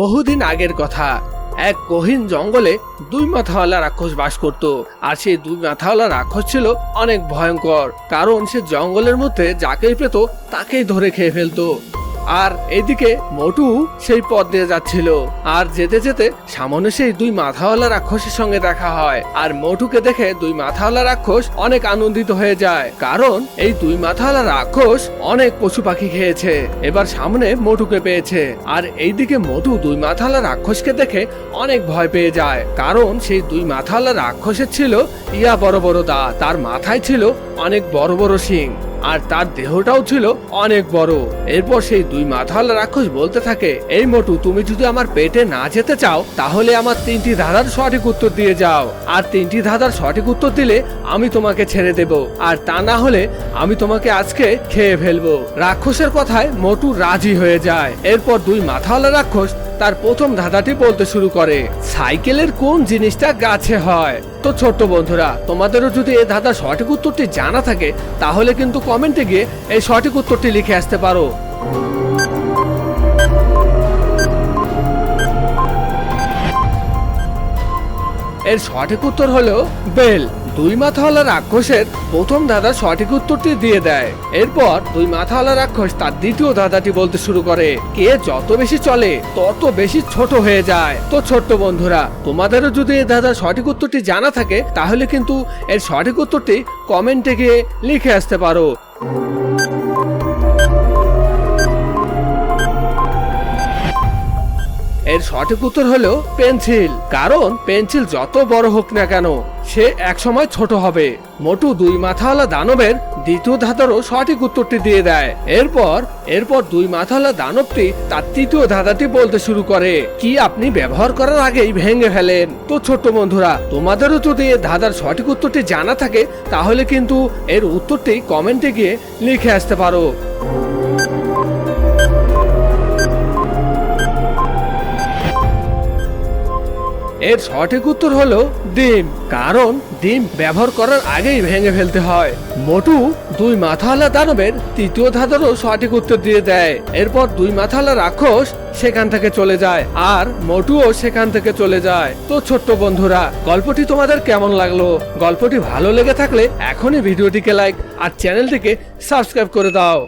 বহুদিন আগের কথা। এক কহিন জঙ্গলে দুই মাথাওয়ালা রাক্ষস বাস করত, আর সেই দুই মাথাওয়ালা রাক্ষস ছিল অনেক ভয়ঙ্কর, কারণ সে জঙ্গলের মধ্যে যাকেই পেত তাকেই ধরে খেয়ে ফেলতো। আর এদিকে মোটু সেই পথ দিয়ে যাচ্ছিল। আর যেতে যেতে সামনে সেই দুই মাথাওয়ালা রাক্ষসের সঙ্গে দেখা হয়। আর মোটুকে দেখে দুই মাথাওয়ালা রাক্ষস অনেক আনন্দিত হয়ে যায়। কারণ এই দুই মাথাওয়ালা রাক্ষস অনেক পশু পাখি খেয়েছে। এবার সামনে মোটুকে পেয়েছে। আর এইদিকে মোটু দুই মাথাওয়ালা রাক্ষসকে দেখে অনেক ভয় পেয়ে যায়। কারণ সেই দুই মাথাওয়ালা রাক্ষসের ছিল ইয়া বড় বড় দা তার মাথায় ছিল অনেক বড় বড় শিং। আর তার দেহটাও ছিল অনেক বড়। এরপর সেই দুই মাথাওয়ালা রাক্ষস বলতে থাকে, এই মোটু, তুমি যদি আমার পেটে না যেতে চাও, তাহলে আমার তিনটি ধাঁধার সঠিক উত্তর দিয়ে যাও। আর তিনটি ধাঁধার সঠিক উত্তর দিলে আমি তোমাকে ছেড়ে দেব। আর তা না হলে আমি তোমাকে আজকে খেয়ে ফেলব। রাক্ষসের কথায় মোটু রাজি হয়ে যায়। এরপর দুই মাথাওয়ালা রাক্ষস তার প্রথম ধাঁধাটি বলতে শুরু করে, সাইকেলের কোন জিনিসটা গাছে হয়? তো ছোট্ট বন্ধুরা, তোমাদেরও যদি এই ধাঁধার সঠিক উত্তরটি জানা থাকে, তাহলে কিন্তু কমেন্টে গিয়ে এই সঠিক উত্তরটি লিখে আসতে পারো। এর সঠিক উত্তর হলো বেল। দুই মাথাওয়ালা রাক্ষসের প্রথম দাদা সঠিক উত্তরটি দিয়ে দেয়। এরপর দুই মাথাওয়ালা রাক্ষস তার দ্বিতীয় দাদাটি বলতে শুরু করে। কে যত বেশি চলে, তত বেশি ছোট হয়ে যায়। তো ছোট্ট বন্ধুরা, তোমাদেরও যদি এই দাদার সঠিক উত্তরটি জানা থাকে, তাহলে কিন্তু এর সঠিক উত্তরটি কমেন্টে গিয়ে লিখে আসতে পারো। এর সঠিক উত্তর হলো পেন্সিল। কারণ পেন্সিল যত বড় হোক না কেন, সে একসময় ছোট হবে। মোটু দুই মাথাওয়ালা দানবের দ্বিতীয় ধাঁধারও সঠিক উত্তরটি দিয়ে দেয়। এরপর এরপর দুই মাথাওয়ালা দানবটি তার তৃতীয় ধাঁধাটি বলতে শুরু করে। কি আপনি ব্যবহার করার আগেই ভেঙে ফেলেন? তো ছোট্ট বন্ধুরা, তোমাদেরও যদি এর ধাঁধার সঠিক উত্তরটি জানা থাকে, তাহলে কিন্তু এর উত্তরটি কমেন্টে গিয়ে লিখে আসতে পারো। এর সঠিক উত্তর হলো ডিম, কারণ ডিম ব্যবহার করার আগেই ভেঙে ফেলতে হয়। মোটু দুই মাথাওয়ালা দানবের তৃতীয় ধাঁধারও সঠিক উত্তর দিয়ে দেয়। এরপর দুই মাথাওয়ালা রাক্ষস সেখান থেকে চলে যায় আর মোটুও সেখান থেকে চলে যায়। তো ছোট্ট বন্ধুরা, গল্পটি তোমাদের কেমন লাগল? গল্পটি ভালো লেগে থাকলে এখনই ভিডিওটিকে লাইক আর চ্যানেলটিকে সাবস্ক্রাইব করে দাও।